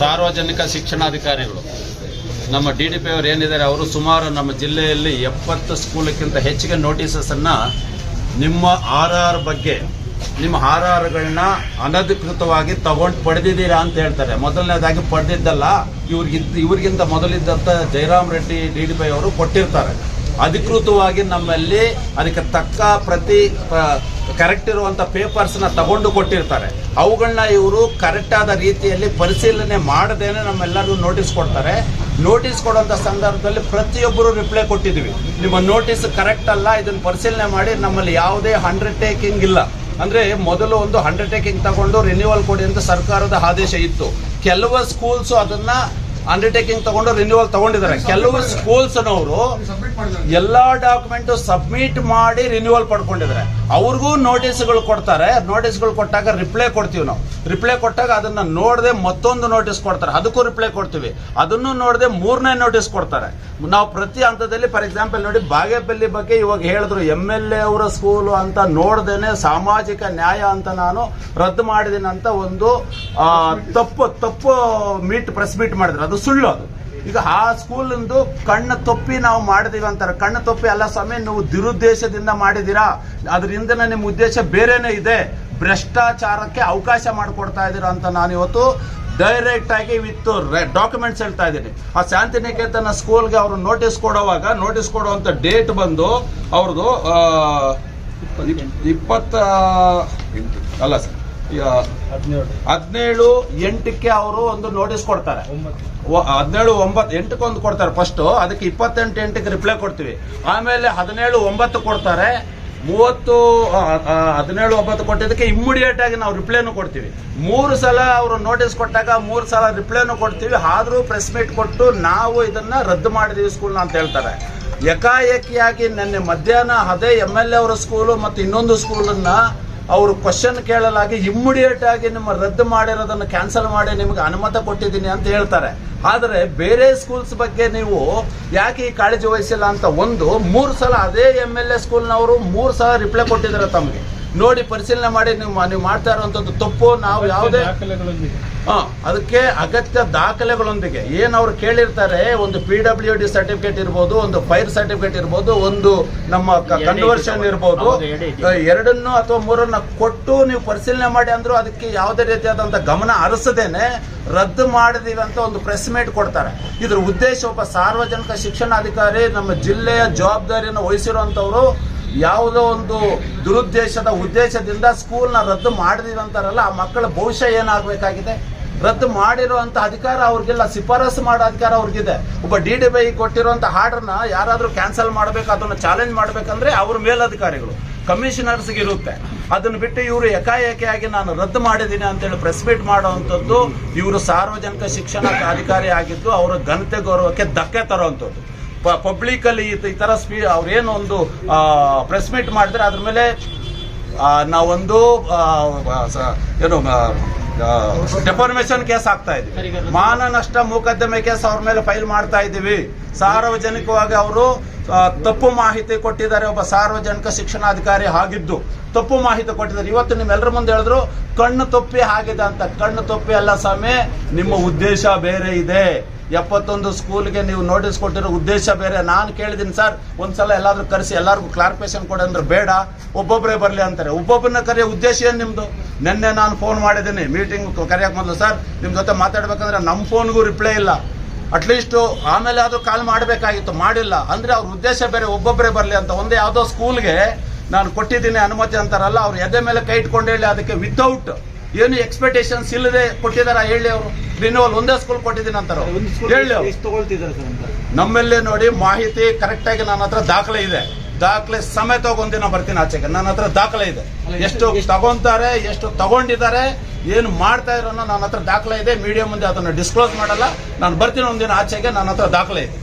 ಸಾರ್ವಜನಿಕ ಶಿಕ್ಷಣಾಧಿಕಾರಿಗಳು. ನಮ್ಮ D D P ಅವರು ಏನಿದ್ದಾರೆ, ಅವರು ಸುಮಾರು ನಮ್ಮ ಜಿಲ್ಲೆಯಲ್ಲಿ ಎಪ್ಪತ್ತು ಸ್ಕೂಲಕ್ಕಿಂತ ಹೆಚ್ಚಿಗೆ ನೋಟಿಸಸನ್ನು ನಿಮ್ಮ ಆರ್ ಆರ್ ಬಗ್ಗೆ, ನಿಮ್ಮ ಆರ್ ಆರ್ಗಳನ್ನ ಅನಧಿಕೃತವಾಗಿ ತಗೊಂಡು ಪಡೆದಿದ್ದೀರಾ ಅಂತ ಹೇಳ್ತಾರೆ. ಮೊದಲನೇದಾಗಿ ಪಡೆದಿದ್ದಲ್ಲ ಇವ್ರಿಗಿಂತ ಇವ್ರಿಗಿಂತ ಮೊದಲಿದ್ದಂಥ Jayaram Reddy D D P ಅವರು ಕೊಟ್ಟಿರ್ತಾರೆ. ಅಧಿಕೃತವಾಗಿ ನಮ್ಮಲ್ಲಿ ಅದಕ್ಕೆ ತಕ್ಕ ಪ್ರತಿ ಕರೆಕ್ಟ್ ಇರುವಂತ ಪೇಪರ್ಸ್ನ ತಗೊಂಡು ಕೊಟ್ಟಿರ್ತಾರೆ. ಅವುಗಳನ್ನ ಇವರು ಕರೆಕ್ಟ್ ಆದ ರೀತಿಯಲ್ಲಿ ಪರಿಶೀಲನೆ ಮಾಡದೇನೆ ನಮ್ಮೆಲ್ಲರಿಗೂ ನೋಟಿಸ್ ಕೊಡ್ತಾರೆ. ನೋಟಿಸ್ ಕೊಡುವಂತ ಸಂದರ್ಭದಲ್ಲಿ ಪ್ರತಿಯೊಬ್ಬರು ರಿಪ್ಲೈ ಕೊಟ್ಟಿದ್ದೀವಿ. ನಿಮ್ಮ ನೋಟಿಸ್ ಕರೆಕ್ಟ್ ಅಲ್ಲ, ಇದನ್ನು ಪರಿಶೀಲನೆ ಮಾಡಿ ನಮ್ಮಲ್ಲಿ ಯಾವುದೇ ಅಂಡರ್ಟೇಕಿಂಗ್ ಇಲ್ಲ. ಅಂದ್ರೆ ಮೊದಲು ಒಂದು ಅಂಡರ್ಟೇಕಿಂಗ್ ತಗೊಂಡು ರಿನ್ಯೂವಲ್ ಕೊಡಿ ಅಂತ ಸರ್ಕಾರದ ಆದೇಶ ಇತ್ತು. ಕೆಲವು ಸ್ಕೂಲ್ಸ್ ಅದನ್ನ ಅಂಡರ್ಟೇಕಿಂಗ್ ತಗೊಂಡು ರಿನ್ಯೂವಲ್ ತಗೊಂಡಿದ್ದಾರೆ. ಕೆಲವು ಸ್ಕೂಲ್ಸ್ನವರು ಎಲ್ಲಾ ಡಾಕ್ಯುಮೆಂಟ್ ಸಬ್ಮಿಟ್ ಮಾಡಿ ರಿನ್ಯೂವಲ್ ಪಡ್ಕೊಂಡಿದ್ದಾರೆ. ಅವ್ರಿಗೂ ನೋಟಿಸ್ಗಳು ಕೊಡ್ತಾರೆ. ನೋಟಿಸ್ಗಳು ಕೊಟ್ಟಾಗ ರಿಪ್ಲೈ ಕೊಡ್ತೀವಿ ನಾವು. ರಿಪ್ಲೈ ಕೊಟ್ಟಾಗ ಅದನ್ನ ನೋಡದೆ ಮತ್ತೊಂದು ನೋಟಿಸ್ ಕೊಡ್ತಾರೆ. ಅದಕ್ಕೂ ರಿಪ್ಲೈ ಕೊಡ್ತೀವಿ. ಅದನ್ನು ನೋಡದೆ ಮೂರನೇ ನೋಟಿಸ್ ಕೊಡ್ತಾರೆ. ನಾವು ಪ್ರತಿ ಹಂತದಲ್ಲಿ ಫಾರ್ ಎಕ್ಸಾಂಪಲ್ ನೋಡಿ ಬಾಗೇಪಲ್ಲಿ ಬಗ್ಗೆ ಇವಾಗ ಹೇಳಿದ್ರು ಎಂ ಎಲ್ ಎ ಅವರ ಸ್ಕೂಲು ಅಂತ ನೋಡ್ದೇನೆ ಸಾಮಾಜಿಕ ನ್ಯಾಯ ಅಂತ ನಾನು ರದ್ದು ಮಾಡಿದೀನಿ ಒಂದು ತಪ್ಪು ತಪ್ಪು ಮೀಟ್ ಪ್ರೆಸ್ ಮೀಟ್ ಮಾಡಿದ್ರು. ಅದು ಸುಳ್ಳು ಅದು. ಈಗ ಆ ಸ್ಕೂಲಿಂದು ಕಣ್ಣು ತೊಪ್ಪಿ ನಾವು ಮಾಡಿದೀವಿ ಅಂತಾರೆ. ಕಣ್ಣು ತೊಪ್ಪಿ ಅಲ್ಲ ಸ್ವಾಮಿ, ನೀವು ದುರುದ್ದೇಶದಿಂದ ಮಾಡಿದ್ದೀರಾ ಅದರಿಂದ ನಿಮ್ಮ ಉದ್ದೇಶ ಬೇರೆನೇ ಇದೆ. ಭ್ರಷ್ಟಾಚಾರಕ್ಕೆ ಅವಕಾಶ ಮಾಡಿಕೊಡ್ತಾ ಇದ್ದೀರಾ ಅಂತ ನಾನು ಇವತ್ತು ಡೈರೆಕ್ಟ್ ಆಗಿ ವಿತ್ ಡಾಕ್ಯುಮೆಂಟ್ಸ್ ಹೇಳ್ತಾ ಇದ್ದೀನಿ. ಆ ಶಾಂತಿನಿಕೇತನ ಸ್ಕೂಲ್ಗೆ ಅವರು ನೋಟಿಸ್ ಕೊಡುವಾಗ ನೋಟಿಸ್ ಕೊಡುವಂತ ಡೇಟ್ ಬಂದು ಅವ್ರದ್ದು ಇಪ್ಪತ್ತ ಅಲ್ಲ ಸರ್ ಹದಿನೇಳು ಎಂಟಕ್ಕೆ ಅವರು ಒಂದು ನೋಟಿಸ್ ಕೊಡ್ತಾರೆ. ಹದಿನೇಳು ಒಂಬತ್ತು ಎಂಟಕ್ಕೆ ಒಂದು ಕೊಡ್ತಾರೆ ಫಸ್ಟ್ ಅದಕ್ಕೆ ಇಪ್ಪತ್ತೆಂಟು ಎಂಟಕ್ಕೆ ರಿಪ್ಲೈ ಕೊಡ್ತೀವಿ. ಆಮೇಲೆ ಹದಿನೇಳು, ಒಂಬತ್ತು ಕೊಡ್ತಾರೆ. ಮೂವತ್ತು ಹದಿನೇಳು, ಒಂಬತ್ತು ಕೊಟ್ಟಿದ್ದಕ್ಕೆ ಇಮ್ಮಿಡಿಯೇಟ್ ಆಗಿ ನಾವು ರಿಪ್ಲೈನು ಕೊಡ್ತೀವಿ. ಮೂರು ಸಲ ಅವರು ನೋಟಿಸ್ ಕೊಟ್ಟಾಗ ಮೂರು ಸಲ ರಿಪ್ಲೈನು ಕೊಡ್ತೀವಿ. ಆದರೂ ಪ್ರೆಸ್ ಮೀಟ್ ಕೊಟ್ಟು ನಾವು ಇದನ್ನ ರದ್ದು ಮಾಡಿದೀವಿ ಸ್ಕೂಲ್ನ ಅಂತ ಹೇಳ್ತಾರೆ. ಏಕಾಏಕಿಯಾಗಿ ನಿನ್ನೆ ಮಧ್ಯಾಹ್ನ ಅದೇ ಎಂ ಎಲ್ ಎ ಅವರ ಸ್ಕೂಲು ಮತ್ತು ಇನ್ನೊಂದು ಸ್ಕೂಲನ್ನ ಅವರು ಕ್ವಶನ್ ಕೇಳಲಾಗಿ ಇಮ್ಮಿಡಿಯೇಟ್ ಆಗಿ ನಿಮ್ಮ ರದ್ದು ಮಾಡಿರೋದನ್ನು ಕ್ಯಾನ್ಸಲ್ ಮಾಡಿ ನಿಮಗೆ ಅನುಮತ ಕೊಟ್ಟಿದ್ದೀನಿ ಅಂತ ಹೇಳ್ತಾರೆ. ಆದರೆ ಬೇರೆ ಸ್ಕೂಲ್ಸ್ ಬಗ್ಗೆ ನೀವು ಯಾಕೆ ಈ ಕಾಳಜಿ ವಹಿಸಿಲ್ಲ ಅಂತ ಒಂದು, ಮೂರು ಸಲ ಅದೇ ಎಂ ಎಲ್ ಎ ಸ್ಕೂಲ್ನವರು ಮೂರು ಸಲ ರಿಪ್ಲೈ ಕೊಟ್ಟಿದ್ದಾರೆ ತಮಗೆ. ನೋಡಿ ಪರಿಶೀಲನೆ ಮಾಡಿ ನೀವು ನೀವು ಮಾಡ್ತಾ ಇರುವಂಥದ್ದು ತಪ್ಪು ನಾವು ಯಾವುದೇ ಹಾ ಅದಕ್ಕೆ ಅಗತ್ಯ ದಾಖಲೆಗಳೊಂದಿಗೆ. ಏನು ಅವ್ರು ಕೇಳಿರ್ತಾರೆ ಒಂದು ಪಿ ಡಬ್ಲ್ಯೂ ಡಿ ಸರ್ಟಿಫಿಕೇಟ್ ಇರ್ಬೋದು ಒಂದು ಫೈರ್ ಸರ್ಟಿಫಿಕೇಟ್ ಇರ್ಬೋದು ಒಂದು ನಮ್ಮ ಕನ್ವರ್ಷನ್ ಇರ್ಬೋದು. ಎರಡನ್ನು ಅಥವಾ ಮೂರನ್ನ ಕೊಟ್ಟು ನೀವು ಪರಿಶೀಲನೆ ಮಾಡಿ ಅಂದ್ರು ಅದಕ್ಕೆ ಯಾವುದೇ ರೀತಿಯಾದಂಥ ಗಮನ ಹರಿಸದೇನೆ ರದ್ದು ಮಾಡಿದೀವಿ ಅಂತ ಒಂದು ಪ್ರೆಸ್ ಮೀಟ್ ಕೊಡ್ತಾರೆ. ಇದ್ರ ಉದ್ದೇಶ ಒಬ್ಬ ಸಾರ್ವಜನಿಕ ಶಿಕ್ಷಣಾಧಿಕಾರಿ ನಮ್ಮ ಜಿಲ್ಲೆಯ ಜವಾಬ್ದಾರಿಯನ್ನು ವಹಿಸಿರುವಂತವರು ಯಾವುದೋ ಒಂದು ದುರುದ್ದೇಶದ ಉದ್ದೇಶದಿಂದ ಸ್ಕೂಲ್ನ ರದ್ದು ಮಾಡಿದೀವಿ ಅಂತಾರಲ್ಲ ಆ ಮಕ್ಕಳ ಭವಿಷ್ಯ ಏನಾಗಬೇಕಾಗಿದೆ? ರದ್ದು ಮಾಡಿರುವಂತ ಅಧಿಕಾರ ಅವ್ರಿಗೆಲ್ಲ, ಶಿಫಾರಸು ಮಾಡೋ ಅಧಿಕಾರ ಅವ್ರಿಗಿದೆ. ಒಬ್ಬ ಡಿ ಡಿ ಬೈ ಕೊಟ್ಟಿರುವಂತ ಆರ್ಡರ್ನ ಯಾರಾದರೂ ಕ್ಯಾನ್ಸಲ್ ಮಾಡಬೇಕು, ಅದನ್ನು ಚಾಲೆಂಜ್ ಮಾಡಬೇಕಂದ್ರೆ ಅವ್ರ ಮೇಲಧಿಕಾರಿಗಳು ಕಮಿಷನರ್ಸ್ಗೆ ಇರುತ್ತೆ. ಅದನ್ನು ಬಿಟ್ಟು ಇವರು ಏಕಾಏಕಿಯಾಗಿ ನಾನು ರದ್ದು ಮಾಡಿದ್ದೀನಿ ಅಂತೇಳಿ ಪ್ರೆಸ್ ಮೀಟ್ ಮಾಡುವಂಥದ್ದು, ಇವರು ಸಾರ್ವಜನಿಕ ಶಿಕ್ಷಣ ಅಧಿಕಾರಿ ಆಗಿದ್ದು, ಅವರ ಘನತೆ ಗೌರವಕ್ಕೆ ಧಕ್ಕೆ ತರುವಂಥದ್ದು. ಪಬ್ಲಿಕ್ ಅಲ್ಲಿ ಈ ತರ ಸ್ಪೀ ಅವ್ರೇನು ಒಂದು ಪ್ರೆಸ್ ಮೀಟ್ ಮಾಡಿದ್ರೆ ಅದ್ರ ಮೇಲೆ ನಾವೊಂದು ಏನು ಡೆಫಾರ್ಮೇಶನ್ ಕೇಸ್ ಆಗ್ತಾ ಇದ್ದೀವಿ ಮಾನ ನಷ್ಟ ಮೊಕದ್ದಮೆ ಕೇಸ್ ಅವ್ರ ಮೇಲೆ ಫೈಲ್ ಮಾಡ್ತಾ ಇದ್ದೀವಿ. ಸಾರ್ವಜನಿಕವಾಗಿ ಅವರು ತಪ್ಪು ಮಾಹಿತಿ ಕೊಟ್ಟಿದ್ದಾರೆ ಒಬ್ಬ ಸಾರ್ವಜನಿಕ ಶಿಕ್ಷಣಾಧಿಕಾರಿ ಆಗಿದ್ದು ತಪ್ಪು ಮಾಹಿತಿ ಕೊಟ್ಟಿದ್ದಾರೆ. ಇವತ್ತು ನಿಮ್ಮೆಲ್ಲರ ಮುಂದೆ ಹೇಳಿದ್ರು, ಕಣ್ಣು ತಪ್ಪಿ ಆಗಿದೆ ಅಂತ. ಕಣ್ಣು ತಪ್ಪಿ ಅಲ್ಲ ಸ್ವಾಮಿ, ನಿಮ್ಮ ಉದ್ದೇಶ ಬೇರೆ ಇದೆ. ಎಪ್ಪತ್ತೊಂದು ಸ್ಕೂಲ್ಗೆ ನೀವು ನೋಟಿಸ್ ಕೊಟ್ಟಿರೋ ಉದ್ದೇಶ ಬೇರೆ. ನಾನು ಕೇಳಿದ್ದೀನಿ ಸರ್, ಒಂದ್ಸಲ ಎಲ್ಲಾದ್ರೂ ಕರೆಸಿ, ಎಲ್ಲರಿಗೂ ಕ್ಲಾರಿಫಿಕೇಶನ್ ಕೊಡಿ ಅಂದ್ರೆ ಬೇಡ. ಒಬ್ಬೊಬ್ಬರೇ ಬರಲಿ ಅಂತಾರೆ. ಒಬ್ಬೊಬ್ಬರನ್ನ ಕರೆಯೋ ಉದ್ದೇಶ ಏನು ನಿಮ್ಮದು ನಿನ್ನೆ ನಾನು ಫೋನ್ ಮಾಡಿದ್ದೀನಿ ಮೀಟಿಂಗ್ ಕರೆಯೋಕೆ ಮೊದಲು ಸರ್ ನಿಮ್ಮ ಜೊತೆ ಮಾತಾಡ್ಬೇಕಂದ್ರೆ ನಮ್ಮ ಫೋನ್ಗೂ ರಿಪ್ಲೈ ಇಲ್ಲ. ಅಟ್ಲೀಸ್ಟ್ ಆಮೇಲೆ ಅದು ಕಾಲ್ ಮಾಡಬೇಕಾಗಿತ್ತು. ಮಾಡಿಲ್ಲ. ಅಂದ್ರೆ ಅವ್ರ ಉದ್ದೇಶ ಬೇರೆ ಒಬ್ಬೊಬ್ಬರೇ ಬರಲಿ ಅಂತ. ಒಂದೇ ಯಾವುದೋ ಸ್ಕೂಲ್ಗೆ ನಾನು ಕೊಟ್ಟಿದ್ದೀನಿ ಅನುಮತಿ ಅಂತಾರಲ್ಲ ಅವ್ರು ಎದೆ ಮೇಲೆ ಕೈ ಇಟ್ಕೊಂಡು ಹೇಳಿ ಅದಕ್ಕೆ ವಿತೌಟ್ ಏನು ಎಕ್ಸ್ಪೆಕ್ಟೇಷನ್ಸ್ ಇಲ್ಲದೆ ಕೊಟ್ಟಿದಾರ ಹೇಳಿ ಅವರು. ರಿನ್ಯೂವಲ್ ಒಂದೇ ಸ್ಕೂಲ್ ಕೊಟ್ಟಿದ್ದೀನಿ ಅಂತಾರೆ. ಹೇಳಿ ನಮ್ಮಲ್ಲೇ ನೋಡಿ ಮಾಹಿತಿ ಕರೆಕ್ಟಾಗಿ ನನ್ನ ಹತ್ರ ದಾಖಲೆ ಇದೆ. ದಾಖಲೆ ಸಮೇತ ಒಂದಿನ ಬರ್ತೀನಿ ಆಚೆಗೆ. ನನ್ನ ಹತ್ರ ದಾಖಲೆ ಇದೆ. ಎಷ್ಟು ತಗೊಂತಾರೆ ಎಷ್ಟು ತಗೊಂಡಿದ್ದಾರೆ ಏನು ಮಾಡ್ತಾ ಇರೋ ನನ್ನ ಹತ್ರ ದಾಖಲೆ ಇದೆ. ಮೀಡಿಯಾ ಮುಂದೆ ಅದನ್ನು ಡಿಸ್ಕ್ಲೋಸ್ ಮಾಡಲ್ಲ. ನಾನು ಬರ್ತೀನಿ ಒಂದಿನ ಆಚೆಗೆ ನನ್ನ ಹತ್ರ ದಾಖಲೆ ಇದೆ.